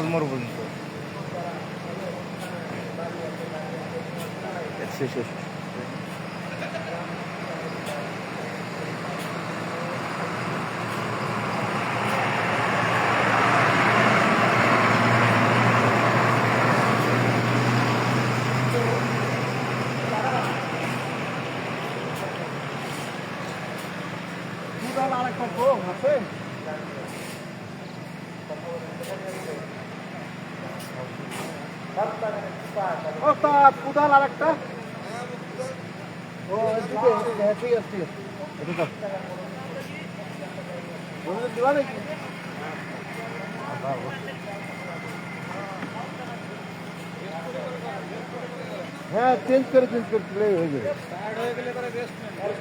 লালমোড় পর্যন্ত শেষ শেষ। ওস্তাদ কোদাল আর একটা ও এদিকে হ্যাঁ ঠিক আছে ঠিক আছে এটা দাও বলে দিবা নাকি হ্যাঁ চেঞ্জ করে চেঞ্জ করে দিলেই হয়ে যাবে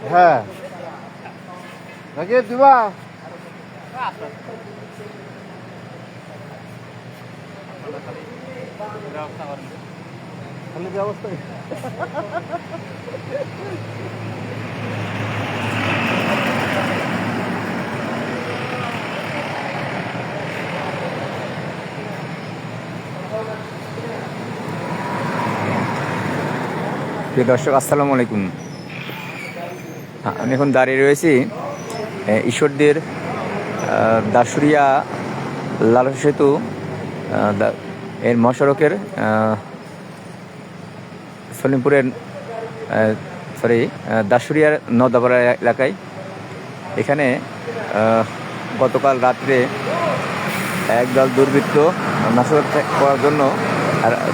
হ্যাঁ লাগিয়ে দিবা প্রিয় দর্শক আসসালামু আলাইকুম। আমি এখন দাঁড়িয়ে রয়েছি ঈশ্বরদের দাসুরিয়া লাল সেতু এর মহাসড়কের সলিমপুরের সরি দাসুরিয়ার নদাপাড়া এলাকায়। এখানে গতকাল রাত্রে একদল দুর্বৃত্ত নাশকতা করার জন্য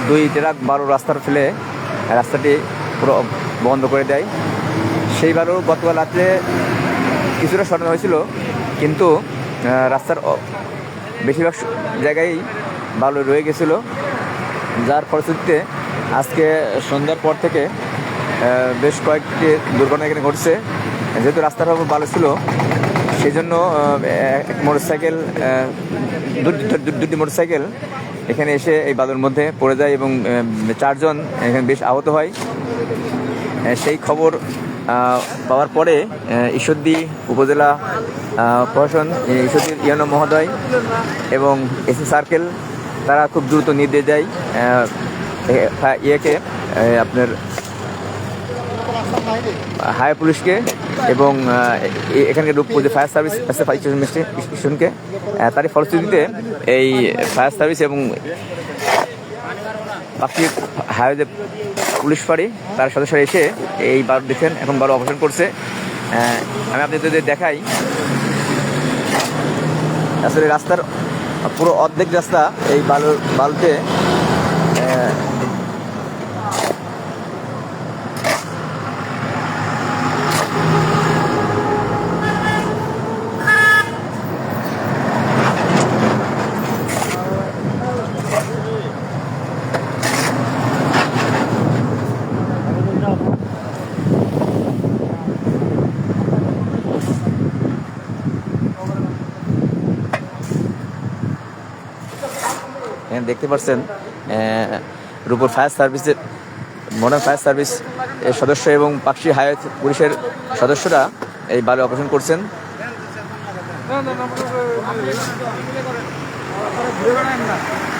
দুই ট্রাক বারো রাস্তার ফেলে রাস্তাটি পুরো বন্ধ করে দেয়। সেইবারও গতকাল রাত্রে কিছুটা সরানো হয়েছিল, কিন্তু রাস্তার বেশিরভাগ জায়গায় বালু রয়ে গেছিল। যার ফলশ্রুতিতে আজকে সন্ধ্যার পর থেকে বেশ কয়েকটি দুর্ঘটনা এখানে ঘটছে। যেহেতু রাস্তার উপর ভালো ছিল সেই জন্য এক মোটরসাইকেল দুটি মোটরসাইকেল এখানে এসে এই বালুর মধ্যে পড়ে যায় এবং চারজন এখানে বেশ আহত হয়। সেই খবর পাওয়ার পরে ঈশ্বরদী উপজেলা প্রশাসন ঈশ্বরদীর ইয়ানো মহোদয় এবং এসি সার্কেল তারা খুব দ্রুত নির্দেশ দেয় ইয়েকে আপনার হাই পুলিশকে এবং এখানকার রূপপুর যে ফায়ার সার্ভিস আছে ফায়ার স্টেশনকে তারই ফলশ্রুতিতে এই ফায়ার সার্ভিস এবং বাকি হাইওয়ে পুলিশ ফাঁড়ি, তার সদস্যরা এসে এই বার দেখেন, এখন বারো অপারেশন করছে। আমি আপনাদের দেখাই, আসলে রাস্তার পুরো অর্ধেক রাস্তা এই বালু বালুতে এখানে দেখতে পাচ্ছেন রূপর ফায়ার সার্ভিসের মডার্ন ফায়ার সার্ভিস এর সদস্য এবং পাকশি হায়ার পুলিশের সদস্যরা এই বালু অপারেশন করছেন আসেন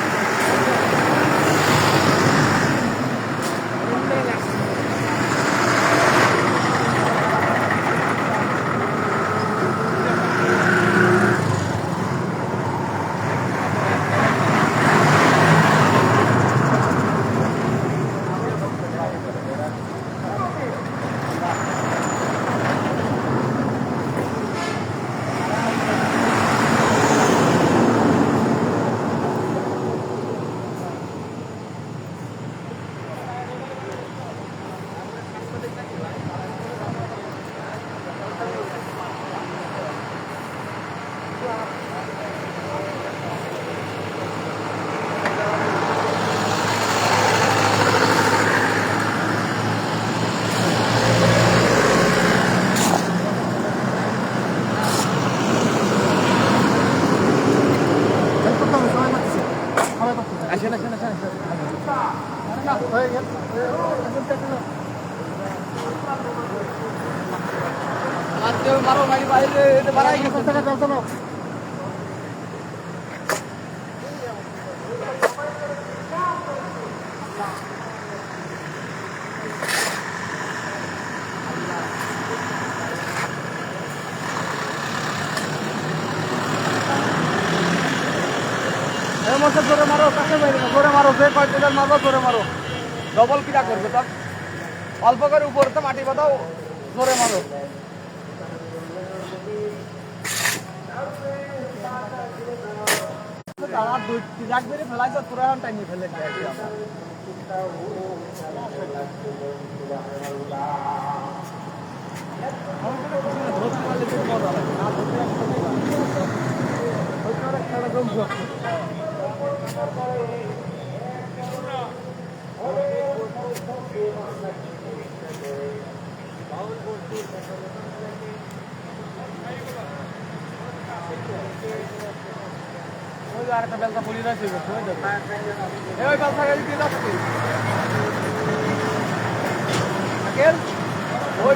মধ্যে জোরে মারো, কাছে জোরে মারো যে কয় পিলার মারবো জোরে মারো। ডবল পিলা করবে তার অল্প করে উপরে তো মাটি বাঁধাও জোরে মারো। তারা দুই তিরাক বেড়ে ফেলাইছে এখন টাইনি ফেলে দিয়েছি আমরা না ধরতে একটা বেলটা পড়ে রয়েছে ওই দেখো, ওই বেলটা গাড়ি দিয়ে যাচ্ছে। ওই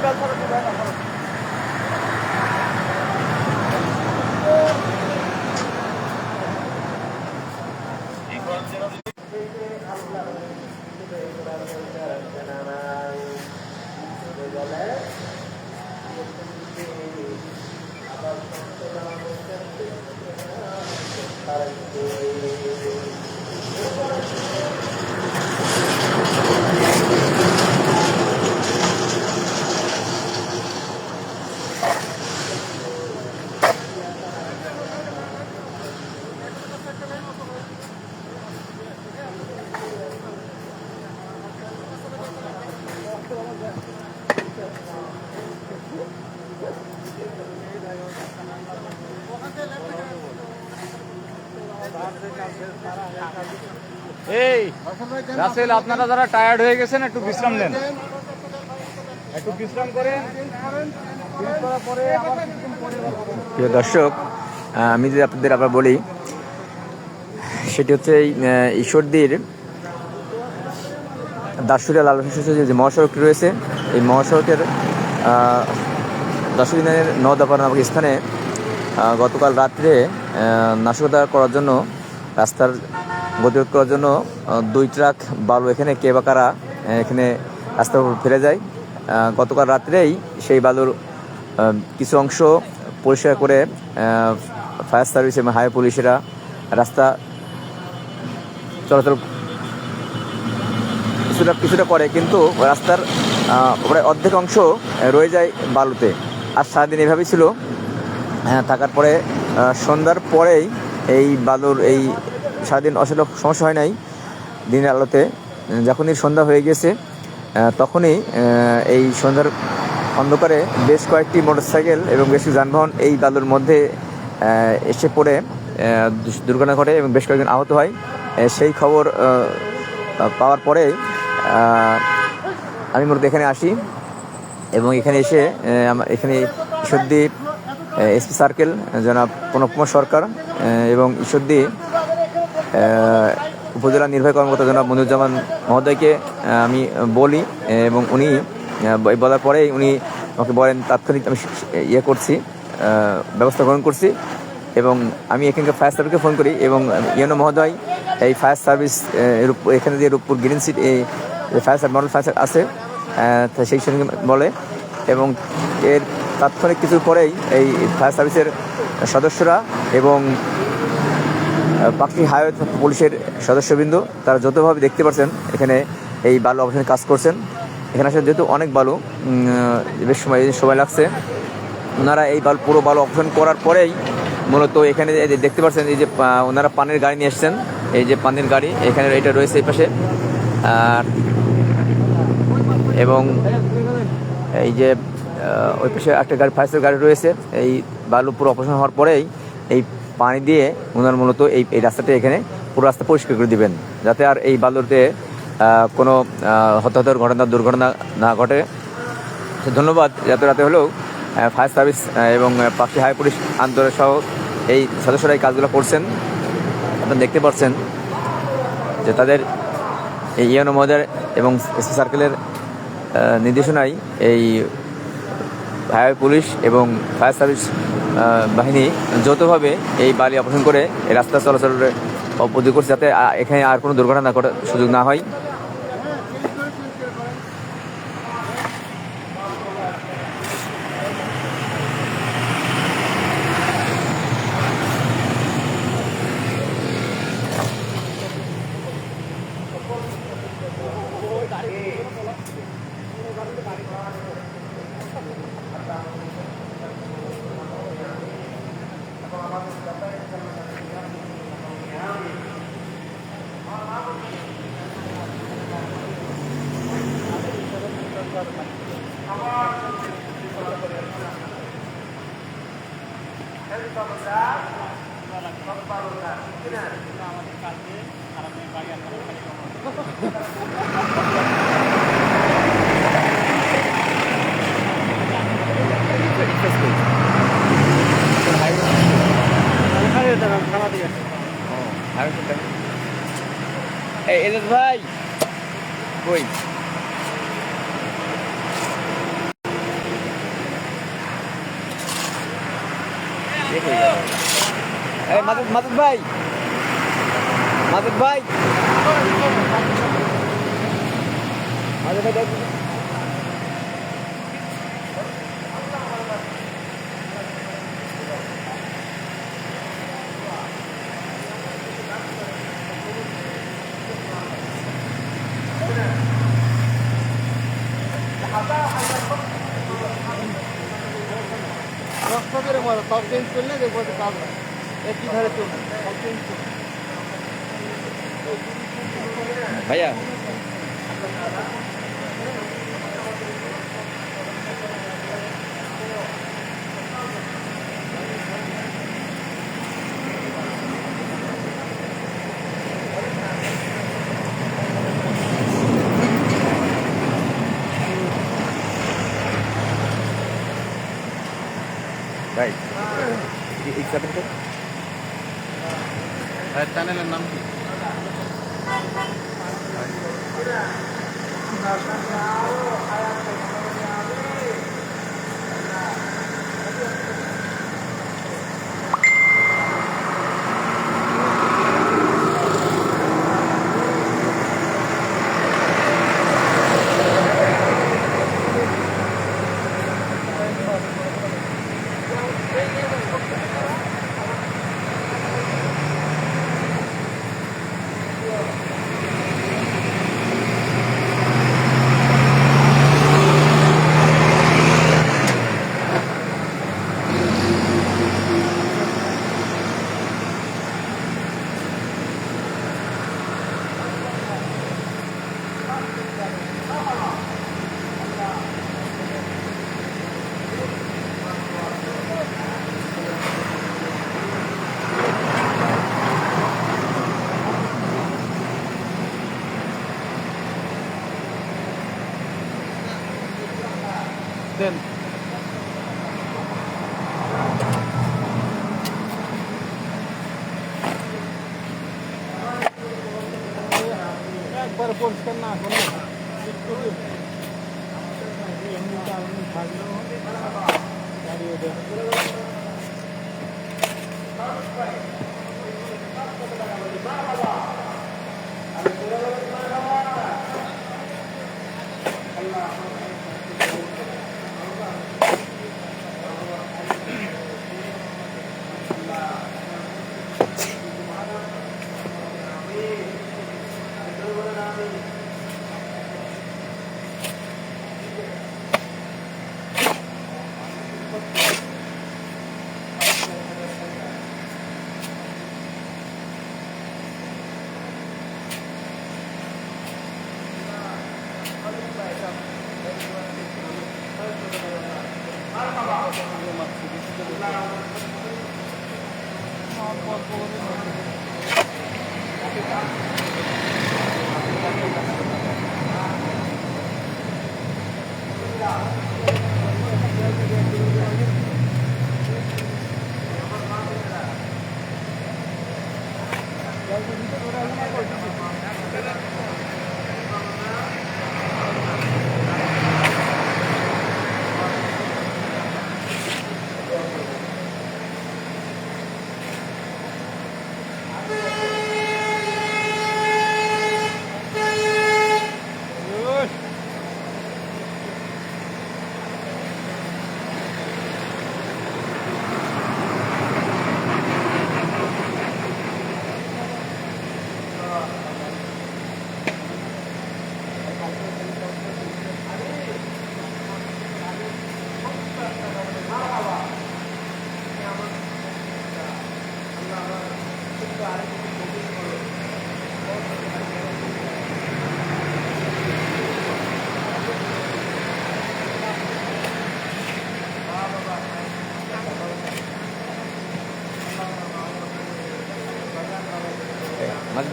রাসেল, আপনারা যারা টায়ার্ড হয়ে গেছেন, একটু বিশ্রাম নেন। একটু বিশ্রাম করেন। প্রিয় দর্শক আমি যদি আপনাদের আবার বলি, সেটি হচ্ছে ঈশ্বরদীর দাসুরিয়া লাল যে মহাসড়কটি রয়েছে, এই মহাসড়কের দাসুরিনের নদাপার নামক স্থানে গতকাল রাত্রে নাশকতা করার জন্য রাস্তার গতিরোধ করার জন্য দুই ট্রাক বালু এখানে, কে বা কারা এখানে রাস্তার উপর ফেলে যায়। গতকাল রাত্রেই সেই বালুর কিছু অংশ পরিষ্কার করে ফায়ার সার্ভিস এবং হাই পুলিশেরা রাস্তা চলাচল কিছুটা কিছুটা করে, কিন্তু রাস্তার প্রায় অর্ধেক অংশ রয়ে যায় বালুতে। আর সারাদিন এভাবেই ছিল। হ্যাঁ থাকার পরে সন্ধ্যার পরেই এই বালুর, এই সারাদিন আসলে সমস্যা হয় নাই দিনের আলোতে। যখনই সন্ধ্যা হয়ে গেছে তখনই এই সন্ধ্যার অন্ধকারে বেশ কয়েকটি মোটরসাইকেল এবং বেশ কিছু যানবাহন এই বালুর মধ্যে এসে পড়ে দুর্ঘটনা ঘটে এবং বেশ কয়েকজন আহত হয়। সেই খবর পাওয়ার পরে আমি মূলত এখানে আসি এবং এখানে এসে এখানে ঈশ্বরদী এসপি সার্কেল, জনাব প্রণব কুমার সরকার এবং ঈশ্বরদী উপজেলা নির্বাহী কর্মকর্তা জনাব মনুজ্জামান মহোদয়কে আমি বলি, এবং উনি বলার পরেই উনি আমাকে বলেন, তাৎক্ষণিক আমি ইয়ে করছি ব্যবস্থা গ্রহণ করছি, এবং আমি এখানকার ফায়ার সার্ভিসকে ফোন করি, এবং ইয়নো মহোদয়, এই ফায়ার সার্ভিস এখানে যে রূপপুর গ্রিন সিট, এই ফায়ার মডেল ফায়ার আছে সেই সঙ্গে বলে, এবং এর তাৎক্ষণিক কিছু পরেই এই ফায়ার সার্ভিসের সদস্যরা এবং পাখি হাইওয়ে পুলিশের সদস্যবৃন্দ, তারা যতভাবে দেখতে পাচ্ছেন এখানে এই বালু অপারেশনে কাজ করছেন। এখানে আসলে যেহেতু অনেক বালু বেশ সময় সময় লাগছে। ওনারা এই বালু পুরো বালু অপারেশন করার পরেই মূলত এখানে দেখতে পাচ্ছেন এই যে ওনারা পানের গাড়ি নিয়ে এসছেন। এই যে পানের গাড়ি, এখানে এটা রয়েছে এই পাশে। আর এবং এই যে ওই পাশে একটা গাড়ি ফায়ার গাড়ি রয়েছে। এই বালু পুরো অপারেশন হওয়ার পরেই এই পানি দিয়ে ওনার মূলত এই এই রাস্তাটা এখানে পুরো রাস্তা পরিষ্কার করে দিবেন। যাতে আর এই আহ, কোনো হতাহতের ঘটনা দুর্ঘটনা না ঘটে। ধন্যবাদ এত রাতে হলেও ফায়ার সার্ভিস এবং পাখি হাই পুলিশ আন্দোলন সহ এই সদস্যরা এই কাজগুলো করছেন। আপনারা দেখতে পাচ্ছেন যে তাদের এই ইয়নো মহোদয় এবং এসপি সার্কেলের নির্দেশনায় এই হাইওয়ে পুলিশ এবং ফায়ার সার্ভিস বাহিনী যৌথভাবে এই বালি অপারেশন করে রাস্তা চলাচলের অপদি করছে যাতে এখানে আর কোনো দুর্ঘটনা ঘটার সুযোগ না হয়। এজাজ ভাই। কই? মাদুদ ভাই। মাদুদ ভাই মাদুদ ভাই দেখ মারো সব চেঞ্জ করলে দেখব তো কাজ হয় একই ধারে চলবে সব চেঞ্জ করবে। ভাইয়া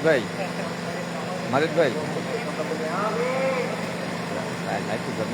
মাজিদ ভাই মাজিদ ভাই লাইফ জন্য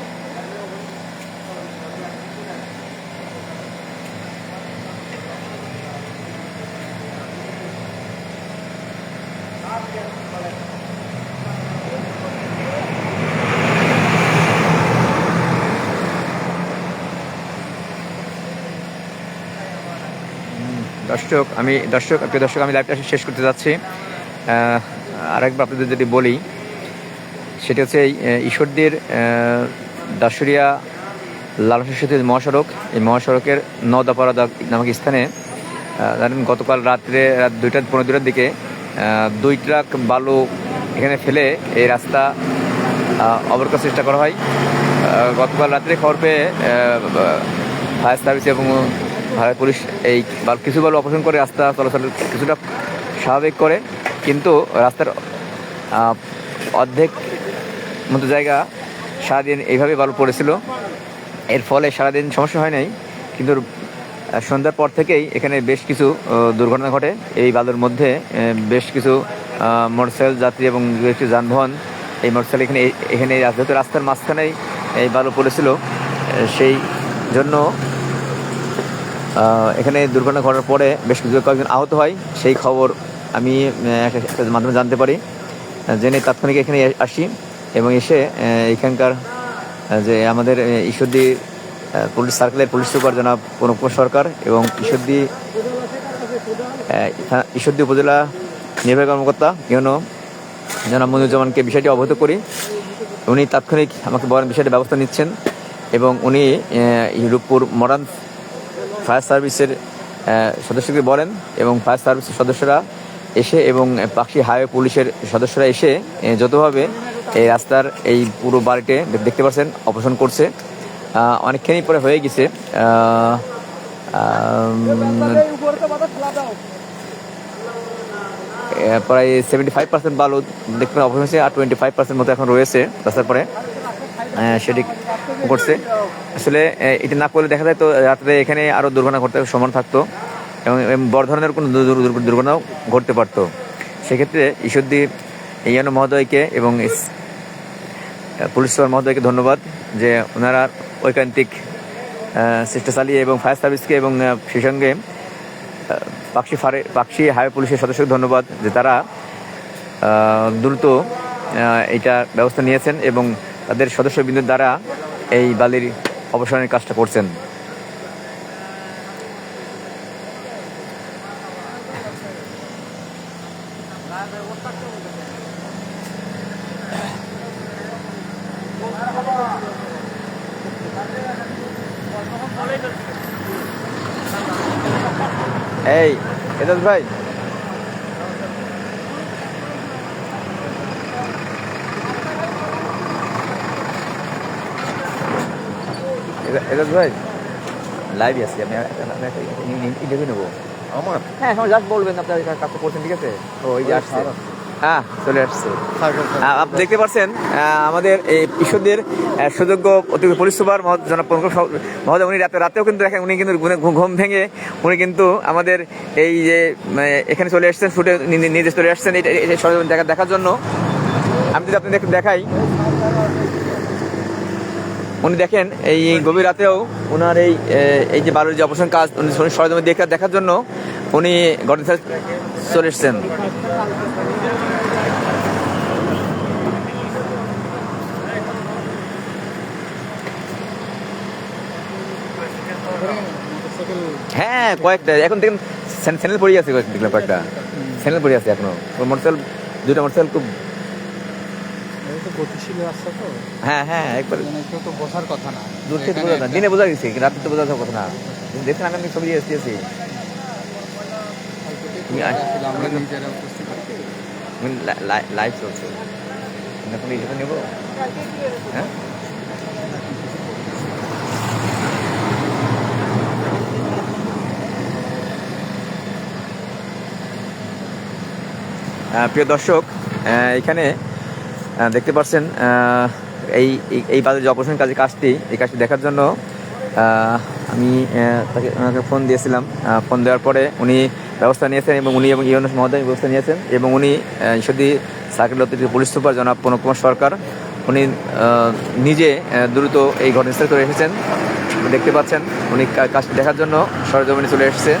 দর্শক, আমি দর্শক, প্রিয় দর্শক, আমি লাইভটা শেষ করতে যাচ্ছি। আরেকবার আপনাদের যদি বলি, সেটি হচ্ছে ঈশ্বরদীর দাসুরিয়া লালসা সেতু মহাসড়ক। এই মহাসড়কের নদাপাড়া নামক স্থানে জানেন, গতকাল রাত্রে, রাত দুইটা পনেরো দুটার দিকে দুই ট্রাক বালু এখানে ফেলে এই রাস্তা করার চেষ্টা করা হয়। গতকাল রাত্রে খবর পেয়ে ফায়ার সার্ভিস এবং ভারত পুলিশ এই কিছু বালু অপারেশন করে রাস্তা চলাচল কিছুটা স্বাভাবিক করে, কিন্তু রাস্তার অর্ধেক মতো জায়গা সারাদিন এইভাবে বালু পড়েছিল। এর ফলে সারাদিন সমস্যা হয় নাই, কিন্তু সন্ধ্যার পর থেকেই এখানে বেশ কিছু দুর্ঘটনা ঘটে। এই বালুর মধ্যে বেশ কিছু মোটরসাইকেল, যাত্রী এবং একটি যানবাহন এই মোটরসাইকেল এখানে এখানে যেহেতু রাস্তার মাঝখানেই এই বালু পড়েছিল সেই জন্য এখানে দুর্ঘটনা ঘটার পরে বেশ কিছু কয়েকজন আহত হয়। সেই খবর আমি মাধ্যমে জানতে পারি। জেনে তাৎক্ষণিক এখানে আসি এবং এসে এখানকার যে আমাদের ঈশ্বরদী পুলিশ সার্কেলের পুলিশ সুপার জনাব অনুপ কুমার সরকার এবং ঈশ্বরদী ঈশ্বরদী উপজেলা নির্বাহী কর্মকর্তা ইউনো জনাব মনিরুজ্জামানকে বিষয়টি অবহিত করি। উনি তাৎক্ষণিক আমাকে বলেন বিষয়টি ব্যবস্থা নিচ্ছেন এবং উনি রূপপুর মডার্ন ফায়ার সার্ভিসের সদস্যকে বলেন এবং ফায়ার সার্ভিসের সদস্যরা এসে এবং পাখি হাইওয়ে পুলিশের সদস্যরা এসে যতভাবে এই রাস্তার এই পুরো বাড়িতে দেখতে পাচ্ছেন অপারেশন করছে। অনেকখানি পরে হয়ে গেছে। প্রায় সেভেন্টি ফাইভ পার্সেন্ট বালু দেখতে অপারেশন হয়েছে আর টোয়েন্টি ফাইভ পার্সেন্ট মতো এখন রয়েছে রাস্তার পরে। সেটি করছে। আসলে এটি না করলে দেখা যায় তো, রাত্রে এখানে আরও দুর্ঘটনা ঘটতে সমান থাকতো এবং বড় ধরনের কোনো দুর- দুর- দুর- দুর্ঘটনাও ঘটতে পারতো। সেক্ষেত্রে ঈশ্বরদী ইয়ানো মহোদয়কে এবং পুলিশ সুপার মহোদয়কে ধন্যবাদ যে ওনারা ঐকান্তিক চেষ্টা চালিয়ে এবং ফায়ার সার্ভিসকে এবং সেই সঙ্গে পাকশি ফারে, পাকশি হাইওয়ে পুলিশের সদস্যকে ধন্যবাদ যে তারা দ্রুত এটা ব্যবস্থা নিয়েছেন এবং তাদের সদস্যবৃন্দের দ্বারা এই বালির অবসানের কাজটা করছেন। এই এজাজ ভাই। এজাজ ভাই? লাইভ আছি আমি ইন্টারভিউ নেব। আমার? হ্যাঁ সময় জাস্ট বলবেন আপনার এই কাজটা করছেন ঠিক আছে? ও এই যে আসছে। হ্যাঁ চলে আসছে। আপনি দেখতে পাচ্ছেন আমাদের এই ঈশ্বরদের সুযোগ্য অতিরিক্ত পুলিশ সুপার মহোদয় জনাব মহোদয় উনি রাতে রাতেও কিন্তু দেখেন উনি কিন্তু ঘুমে- ভেঙে উনি কিন্তু আমাদের এই যে মানে, এখানে চলে আসছেন শুটে নিজে চলে আসছেন এটা দেখা দেখার জন্য। আমি যদি আপনাদের দেখাই উনি দেখেন, এই গভীর রাতেও ওনার এই এই যে বালুর যে অপারেশন কাজ, উনি সরজমে দেখা, দেখার জন্য উনি ঘটনাস্থলে চলে এসছেন। হ্যাঁ কয়েকটা। এখন দেখেন স্যান্ডেল পড়ে আছে দেখলাম কয়েকটা। স্যান্ডেল পড়ে আছে এখনও। মোটরসাইকেল দুটো মোটরসাইকেল খুব গতিশীল রাস্তা তো। হ্যাঁ হ্যাঁ একবার মানে কেউ তো বসার কথা না। দূর থেকে বোঝা না। দিনে বোঝা গেছে রাতে তো বোঝা কথা না। দেখছেন আমি ছবি এসেছি লাইভ চলছে। এখন নেব? হ্যাঁ? প্রিয় দর্শক এখানে দেখতে পাচ্ছেন এই, এই- বাজার যে অপারেশন কাজে কাজটি, এই কাজটি দেখার জন্য আমি তাকে, ওনাকে ফোন দিয়েছিলাম। ফোন দেওয়ার পরে উনি ব্যবস্থা নিয়েছেন এবং উনি এবং ইউনুস মহোদয় ব্যবস্থা নিয়েছেন এবং উনি যদি সার্কেল অতিরিক্ত পুলিশ সুপার জনাব প্রণব সরকার, উনি নিজে দ্রুত এই ঘটনাস্থলে চলে এসেছেন। দেখতে পাচ্ছেন, উনি কাজটি দেখার জন্য সরজমিনে চলে এসেছে।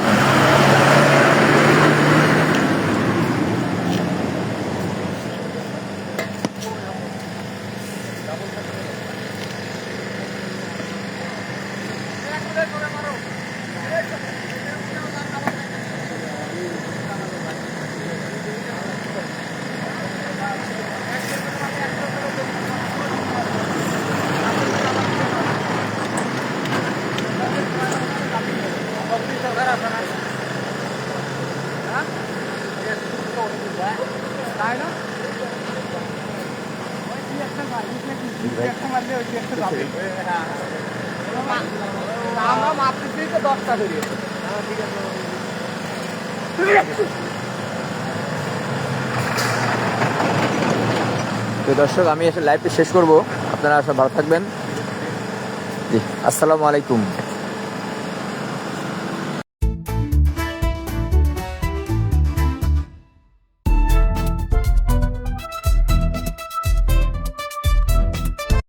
তো দর্শক আমি এসে লাইভটি শেষ করব। আপনারা ভালো থাকবেন। জি আসসালামু আলাইকুম।